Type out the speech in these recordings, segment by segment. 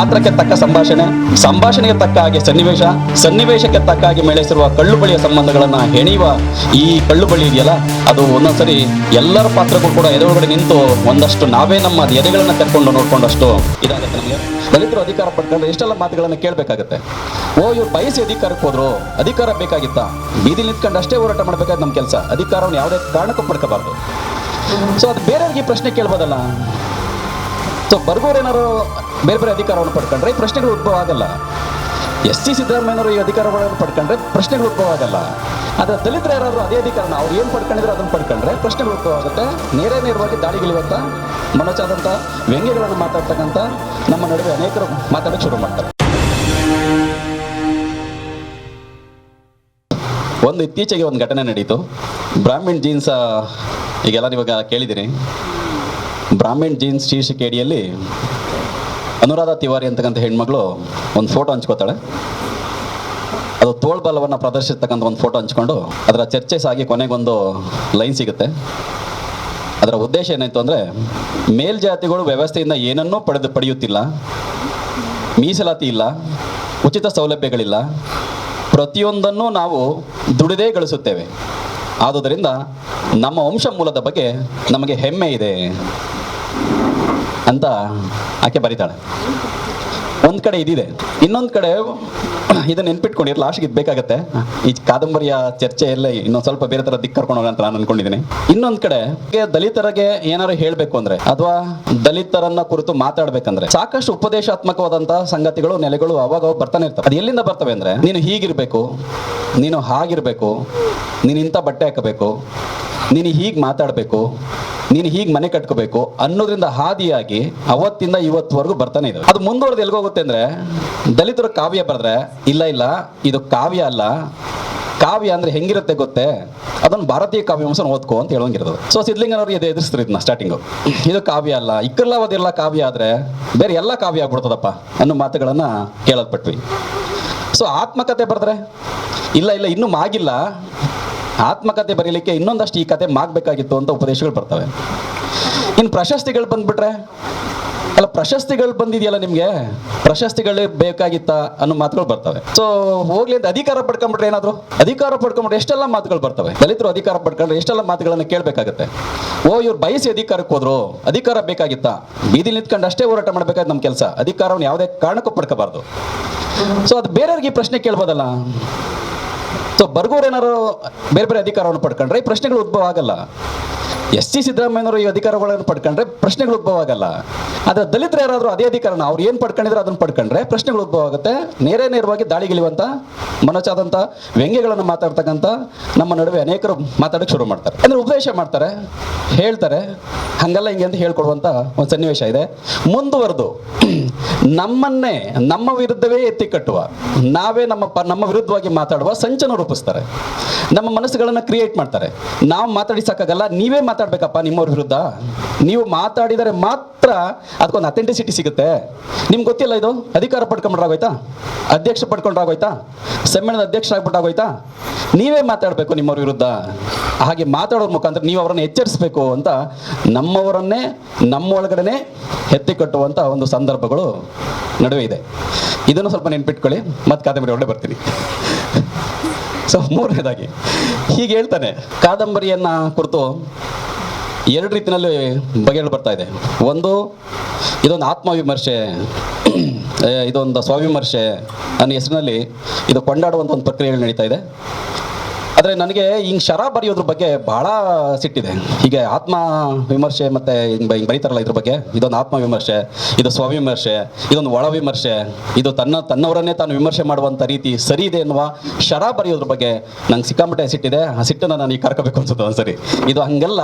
ಪಾತ್ರಕ್ಕೆ ತಕ್ಕ ಸಂಭಾಷಣೆ, ಸಂಭಾಷಣೆಗೆ ತಕ್ಕ ಹಾಗೆ ಸನ್ನಿವೇಶ, ಸನ್ನಿವೇಶಕ್ಕೆ ತಕ್ಕ ಹಾಗೆ ಮೇಳೈಸಿರುವ ಕಳ್ಳು ಬಳಿಯ ಸಂಬಂಧಗಳನ್ನ ಹೆಣೆಯುವ ಈ ಕಳ್ಳು ಬಳಿ ಇದೆಯಲ್ಲ? ಅದು ಒಂದೊಂದ್ಸರಿ ಎಲ್ಲರ ಪಾತ್ರಗಳು ಕೂಡ ಎದುರುಗಡೆ ನಿಂತು ಒಂದಷ್ಟು ನಾವೇ ನಮ್ಮ ಎದೆಗಳನ್ನ ಕರ್ಕೊಂಡು ನೋಡ್ಕೊಂಡಷ್ಟು ಇದಾಗುತ್ತೆ ನಮಗೆ. ದಲಿತರು ಅಧಿಕಾರ ಪಡ್ಕೊಂಡ್ರೆ ಇಷ್ಟೆಲ್ಲ ಮಾತುಗಳನ್ನ ಕೇಳಬೇಕಾಗತ್ತೆ? ಓ, ಇವ್ರು ಬಯಸಿ ಅಧಿಕಾರಕ್ಕೆ ಹೋದ್ರು, ಅಧಿಕಾರ ಬೇಕಾಗಿತ್ತಾ? ಬೀದಿ ನಿಂತ್ಕೊಂಡು ಅಷ್ಟೇ ಹೋರಾಟ ಮಾಡ್ಬೇಕಾದ್ ನಮ್ಮ ಕೆಲಸ. ಅಧಿಕಾರವನ್ನು ಯಾವುದೇ ಕಾರಣಕ್ಕೂ ಪಡ್ಕೋಬಾರ್ದು. ಸೊ ಅದು ಬೇರೆಯವ್ರಿಗೆ ಪ್ರಶ್ನೆ ಕೇಳ್ಬೋದಲ್ಲ? ಸೊ ಬರ್ಗೋರೇನಾರು ಬೇರೆ ಬೇರೆ ಅಧಿಕಾರವನ್ನು ಪಡ್ಕೊಂಡ್ರೆ ಪ್ರಶ್ನೆಗಳು ಉದ್ಭವ ಆಗಲ್ಲ. ಎಸ್ ಸಿ ಸಿದ್ದರಾಮಯ್ಯನವರು ಈ ಅಧಿಕಾರಗಳನ್ನು ಪಡ್ಕೊಂಡ್ರೆ ಪ್ರಶ್ನೆಗಳು ಉದ್ಭವ ಆಗಲ್ಲ. ಆದರೆ ದಲಿತರು ಯಾರಾದರೂ ಅದೇ ಅಧಿಕಾರ ಅವ್ರು ಏನು ಪಡ್ಕೊಂಡಿದ್ರೆ ಅದನ್ನು ಪಡ್ಕೊಂಡ್ರೆ ಪ್ರಶ್ನೆಗಳು ಉದ್ಭವ ಆಗುತ್ತೆ. ನೇರ ನೇರವಾಗಿ ದಾಳಿಗಿಳಿಯುವಂಥ ಮನೋಚಾದಂಥ ವ್ಯಂಗ್ಯಗಳನ್ನು ಮಾತಾಡ್ತಕ್ಕಂಥ ನಮ್ಮ ನಡುವೆ ಅನೇಕರು ಮಾತಾಡಕ್ಕೆ ಶುರು ಮಾಡ್ತಾರೆ. ಒಂದು ಇತ್ತೀಚೆಗೆ ಒಂದು ಘಟನೆ ನಡೀತು. ಬ್ರಾಹ್ಮಿಣ್ ಜೀನ್ಸ್ ಈಗೆಲ್ಲ ಇವಾಗ ಕೇಳಿದಿರಿ. ಬ್ರಾಹ್ಮಿಣ್ ಜೀನ್ಸ್ ಶೀರ್ಷಿಕೆ ಅಡಿಯಲ್ಲಿ ಅನುರಾಧ ತಿವಾರಿ ಅಂತಕ್ಕಂಥ ಹೆಣ್ಮಗಳು ಒಂದು ಫೋಟೋ ಹಂಚ್ಕೋತಾಳೆ ಅದು ತೋಳ್ಬಲವನ್ನು ಪ್ರದರ್ಶಿಸ್ತಕ್ಕಂಥ ಒಂದು ಫೋಟೋ ಹಂಚ್ಕೊಂಡು ಅದರ ಚರ್ಚೆ ಸಾಗಿ ಕೊನೆಗೊಂದು ಲೈನ್ ಸಿಗುತ್ತೆ. ಅದರ ಉದ್ದೇಶ ಏನಾಯಿತು ಅಂದರೆ ಮೇಲ್ಜಾತಿಗಳು ವ್ಯವಸ್ಥೆಯಿಂದ ಏನನ್ನೂ ಪಡೆದು ಪಡೆಯುತ್ತಿಲ್ಲ, ಮೀಸಲಾತಿ ಇಲ್ಲ, ಉಚಿತ ಸೌಲಭ್ಯಗಳಿಲ್ಲ, ಪ್ರತಿಯೊಂದನ್ನು ನಾವು ದುಡಿದೇ ಗಳಿಸುತ್ತೇವೆ. ಆದುದರಿಂದ ನಮ್ಮ ವಂಶ ಮೂಲದ ಬಗ್ಗೆ ನಮಗೆ ಹೆಮ್ಮೆ ಇದೆ. ಅಂತ ಆಕೆ ಬರೀತಾಳೆ. ಒಂದು ಕಡೆ ಇದಿದೆ. ಇನ್ನೊಂದು ಕಡೆ ಇದನ್ನ ನೆನ್ಪಿಟ್ಕೊಂಡಿರಿ ಲಾಸ್ಟ್ಗೆ ಇದು ಬೇಕಾಗತ್ತೆ. ಈ ಕಾದಂಬರಿಯ ಚರ್ಚೆ ಎಲ್ಲ ಇನ್ನೊಂದು ಸ್ವಲ್ಪ ಬೇರೆ ಥರ ದಿಕ್ಕ ಕರ್ಕೊಂಡು ಹೋಗೋಣ ಅಂತ ನಾನು ಅನ್ಕೊಂಡಿದ್ದೀನಿ ಇನ್ನೊಂದು ಕಡೆ ದಲಿತರಿಗೆ ಏನಾದ್ರು ಹೇಳಬೇಕು ಅಂದ್ರೆ, ಅಥವಾ ದಲಿತರನ್ನ ಕುರಿತು ಮಾತಾಡ್ಬೇಕಂದ್ರೆ, ಸಾಕಷ್ಟು ಉಪದೇಶಾತ್ಮಕವಾದಂತಹ ಸಂಗತಿಗಳು, ನೆಲೆಗಳು ಅವಾಗ ಬರ್ತಾನೆ ಇರ್ತವೆ. ಅದು ಎಲ್ಲಿಂದ ಬರ್ತವೆ ಅಂದ್ರೆ, ನೀನು ಹೀಗಿರ್ಬೇಕು, ನೀನು ಹಾಗಿರ್ಬೇಕು, ನೀನು ಇಂಥ ಬಟ್ಟೆ ಹಾಕಬೇಕು ನೀನು ಹೀಗೆ ಮಾತಾಡಬೇಕು, ನೀನು ಹೀಗೆ ಮನೆ ಕಟ್ಕೋಬೇಕು ಅನ್ನೋದ್ರಿಂದ ಹಾದಿಯಾಗಿ ಅವತ್ತಿಂದ ಇವತ್ತುವರೆಗೂ ಬರ್ತಾನೆ ಇದೆ ಅದು ಮುಂದುವರೆದು ಎಲ್ಗೋಗುತ್ತೆ ಅಂದರೆ, ದಲಿತರು ಕಾವ್ಯ ಬರೆದ್ರೆ, ಇಲ್ಲ ಇಲ್ಲ, ಇದು ಕಾವ್ಯ ಅಲ್ಲ, ಕಾವ್ಯ ಅಂದ್ರೆ ಹೆಂಗಿರುತ್ತೆ ಗೊತ್ತೇ? ಅದನ್ನು ಭಾರತೀಯ ಕಾವ್ಯಾಂಶನ ಓದ್ಕೋ ಅಂತ ಹೇಳೋಂಗಿರೋದು ಸೊ ಸಿದ್ಲಿಂಗನವ್ರು ಇದು ಎದುರಿಸ್ತಾರೆ ಇದನ್ನ ಸ್ಟಾರ್ಟಿಂಗು ಇದು ಕಾವ್ಯ ಅಲ್ಲ ಇಕ್ಕರ್ಲಾವದೆಲ್ಲ ಕಾವ್ಯ ಆದ್ರೆ ಬೇರೆ ಎಲ್ಲ ಕಾವ್ಯ ಆಗ್ಬಿಡ್ತದಪ್ಪ ಅನ್ನೋ ಮಾತುಗಳನ್ನ ಕೇಳಲ್ಪಟ್ವಿ ಸೊ ಆತ್ಮಕತೆ ಬರೆದ್ರೆ, ಇಲ್ಲ ಇಲ್ಲ, ಇನ್ನೂ ಮಾಗಿಲ್ಲ ಆತ್ಮಕತೆ ಬರೀಲಿಕ್ಕೆ ಇನ್ನೊಂದಷ್ಟು ಈ ಕತೆ ಮಾಗಬೇಕಾಗಿತ್ತು ಅಂತ ಉಪದೇಶಗಳು ಬರ್ತವೆ. ಇನ್ನು ಪ್ರಶಸ್ತಿಗಳು ಬಂದ್ಬಿಟ್ರೆ, ಅಲ್ಲ ಪ್ರಶಸ್ತಿಗಳು ಬಂದಿದೆಯಲ್ಲ ನಿಮಗೆ? ಪ್ರಶಸ್ತಿಗಳೇ ಬೇಕಾಗಿತ್ತ ಅನ್ನೋ ಮಾತುಗಳು ಬರ್ತವೆ. ಸೊ ಹೋಗ್ಲಿ ಅಂತ ಅಧಿಕಾರ ಪಡ್ಕೊಂಡ್ಬಿಟ್ರೆ ಏನಾದ್ರು? ಅಧಿಕಾರ ಪಡ್ಕೊಂಡ್ಬಿಟ್ರೆ ಎಷ್ಟೆಲ್ಲ ಮಾತುಗಳು ಬರ್ತವೆ? ದಲಿತರು ಅಧಿಕಾರ ಪಡ್ಕೊಂಡ್ರೆ ಎಷ್ಟೆಲ್ಲ ಮಾತುಗಳನ್ನು ಕೇಳಬೇಕಾಗತ್ತೆ? ಓ, ಇವ್ರು ಬಯಸಿ ಅಧಿಕಾರಕ್ಕೆ ಹೋದ್ರು, ಅಧಿಕಾರ ಬೇಕಾಗಿತ್ತಾ? ಬೀದಿ ನಿಂತ್ಕೊಂಡು ಅಷ್ಟೇ ಹೋರಾಟ ಮಾಡಬೇಕಾದ ನಮ್ಮ ಕೆಲಸ. ಅಧಿಕಾರವನ್ನು ಯಾವುದೇ ಕಾರಣಕ್ಕೂ ಪಡ್ಕೋಬಾರ್ದು. ಸೊ ಅದು ಬೇರೆಯವ್ರಿಗೆ ಪ್ರಶ್ನೆ ಕೇಳ್ಬೋದಲ್ಲ? ಸೊ ಬರ್ಗೋರೇನಾರು ಬೇರೆ ಬೇರೆ ಅಧಿಕಾರವನ್ನು ಪಡ್ಕೊಂಡ್ರೆ ಈ ಪ್ರಶ್ನೆಗಳು ಉದ್ಭವ ಆಗಲ್ಲ. ಎಸ್ ಸಿ ಸಿದ್ದರಾಮಯ್ಯನವರು ಈ ಅಧಿಕಾರಗಳನ್ನು ಪಡ್ಕೊಂಡ್ರೆ ಪ್ರಶ್ನೆಗಳು ಉದ್ಭವ ಆಗಲ್ಲ ಆದ್ರೆ ದಲಿತರು ಯಾರಾದರೂ ಅದೇ ಅಧಿಕಾರನ ಅವ್ರು ಏನು ಪಡ್ಕೊಂಡಿದ್ರು ಅದನ್ನು ಪಡ್ಕೊಂಡ್ರೆ ಪ್ರಶ್ನೆಗಳು ಉದ್ಭವ ಆಗುತ್ತೆ ನೇರ ನೇರವಾಗಿ ದಾಳಿಗಿಳಿಯುವಂಥ ಮನೋಚಾದಂಥ ವ್ಯಂಗ್ಯಗಳನ್ನು ಮಾತಾಡ್ತಕ್ಕಂಥ ನಮ್ಮ ನಡುವೆ ಅನೇಕರು ಮಾತಾಡಕ್ಕೆ ಶುರು ಮಾಡ್ತಾರೆ. ಅಂದ್ರೆ ಉಪದೇಶ ಮಾಡ್ತಾರೆ, ಹೇಳ್ತಾರೆ. ಹಂಗಲ್ಲ ಹಿಂಗೆ ಅಂತ ಹೇಳ್ಕೊಡುವಂಥ ಒಂದು ಸನ್ನಿವೇಶ ಇದೆ. ಮುಂದುವರೆದು. ನಮ್ಮನ್ನೇ, ನಮ್ಮ ವಿರುದ್ಧವೇ ಎತ್ತಿ ಕಟ್ಟುವ, ನಾವೇ ನಮ್ಮ ನಮ್ಮ ವಿರುದ್ಧವಾಗಿ ಮಾತಾಡುವ ಸಂಚನ ರೂಪಿಸ್ತಾರೆ. ನಮ್ಮ ಮನಸ್ಸುಗಳನ್ನು ಕ್ರಿಯೇಟ್ ಮಾಡ್ತಾರೆ. ನಾವು ಮಾತಾಡಿ ಸಾಕಾಗಲ್ಲ, ನೀವೇ ಮಾತಾಡ್ಬೇಕಪ್ಪ ನಿಮ್ಮವ್ರ ವಿರುದ್ಧ. ನೀವು ಮಾತಾಡಿದರೆ ಮಾತ್ರ ಅದಕ್ಕೊಂದು ಅಥೆಂಟಿಸಿಟಿ ಸಿಗುತ್ತೆ. ನಿಮ್ಗೆ ಗೊತ್ತಿಲ್ಲ ಇದು? ಅಧಿಕಾರ ಪಡ್ಕೊಂಡ್ರಾಗೋಯ್ತಾ? ಅಧ್ಯಕ್ಷ ಪಡ್ಕೊಂಡ್ರಾಗೋಯ್ತಾ? ಸಮ್ಮೇಳನದ ಅಧ್ಯಕ್ಷರಾಗ್ಬಿಟ್ಟಾಗೋಯ್ತಾ ನೀವೇ ಮಾತಾಡಬೇಕು ನಿಮ್ಮವ್ರ ವಿರುದ್ಧ. ಹಾಗೆ ಮಾತಾಡೋರ ಮುಖಾಂತರ ನೀವು ಅವರನ್ನು ಎಚ್ಚರಿಸಬೇಕು ಅಂತ ನಮ್ಮವರನ್ನೇ ನಮ್ಮ ಒಳಗಡೆನೆ ಎತ್ತಿ ಕಟ್ಟುವಂಥ ಒಂದು ಸಂದರ್ಭಗಳು ನಡುವೆ ಇದೆ. ಇದನ್ನು ಸ್ವಲ್ಪ ನೆನ್ಪಿಟ್ಕೊಳ್ಳಿ. ಮತ್ತೆ ಕಾದಂಬರಿ ಒಳ್ಳೆ ಬರ್ತೀನಿ. ಸೊ ಮೂರನೇದಾಗಿ. ಹೀಗೆ ಹೇಳ್ತಾನೆ, ಕಾದಂಬರಿಯನ್ನ ಕುರಿತು ಎರಡು ರೀತಿಯಲ್ಲಿ ಬಗೆಗಳು ಬರ್ತಾ ಇದೆ. ಒಂದು, ಇದೊಂದು ಆತ್ಮವಿಮರ್ಶೆ ಇದೊಂದು ಸ್ವವಿಮರ್ಶೆ ನನ್ನ ಹೆಸರಿನಲ್ಲಿ ಇದು ಕೊಂಡಾಡುವಂಥ ಒಂದು ಪ್ರಕ್ರಿಯೆಗಳು ನಡೀತಾ ಇದೆ. ಆದರೆ ನನಗೆ ಹಿಂಗೆ ಶರ ಬರೆಯೋದ್ರ ಬಗ್ಗೆ ಬಹಳ ಸಿಟ್ಟಿದೆ. ಹೀಗೆ ಆತ್ಮ ವಿಮರ್ಶೆ ಮತ್ತು ಹಿಂಗೆ ಹಿಂಗೆ ಬರೀತಾರಲ್ಲ ಇದ್ರ ಬಗ್ಗೆ. ಇದೊಂದು ಆತ್ಮ ವಿಮರ್ಶೆ, ಇದು ಸ್ವವಿಮರ್ಶೆ ಇದೊಂದು ಒಳ ವಿಮರ್ಶೆ. ಇದು ತನ್ನ ತನ್ನವರನ್ನೇ ತಾನು ವಿಮರ್ಶೆ ಮಾಡುವಂಥ ರೀತಿ ಸರಿ ಇದೆ ಎನ್ನುವ ಶರ ಬರೆಯೋದ್ರ ಬಗ್ಗೆ ನಂಗೆ ಸಿಕ್ಕಾಮಟ್ಟೆ ಸಿಟ್ಟಿದೆ. ಆ ಸಿಟ್ಟನ್ನು ನಾನು ಈಗ ಕರ್ಕೋಬೇಕು ಅನ್ಸುತ್ತೆ ಒಂದ್ಸರಿ. ಇದು ಹಂಗೆಲ್ಲ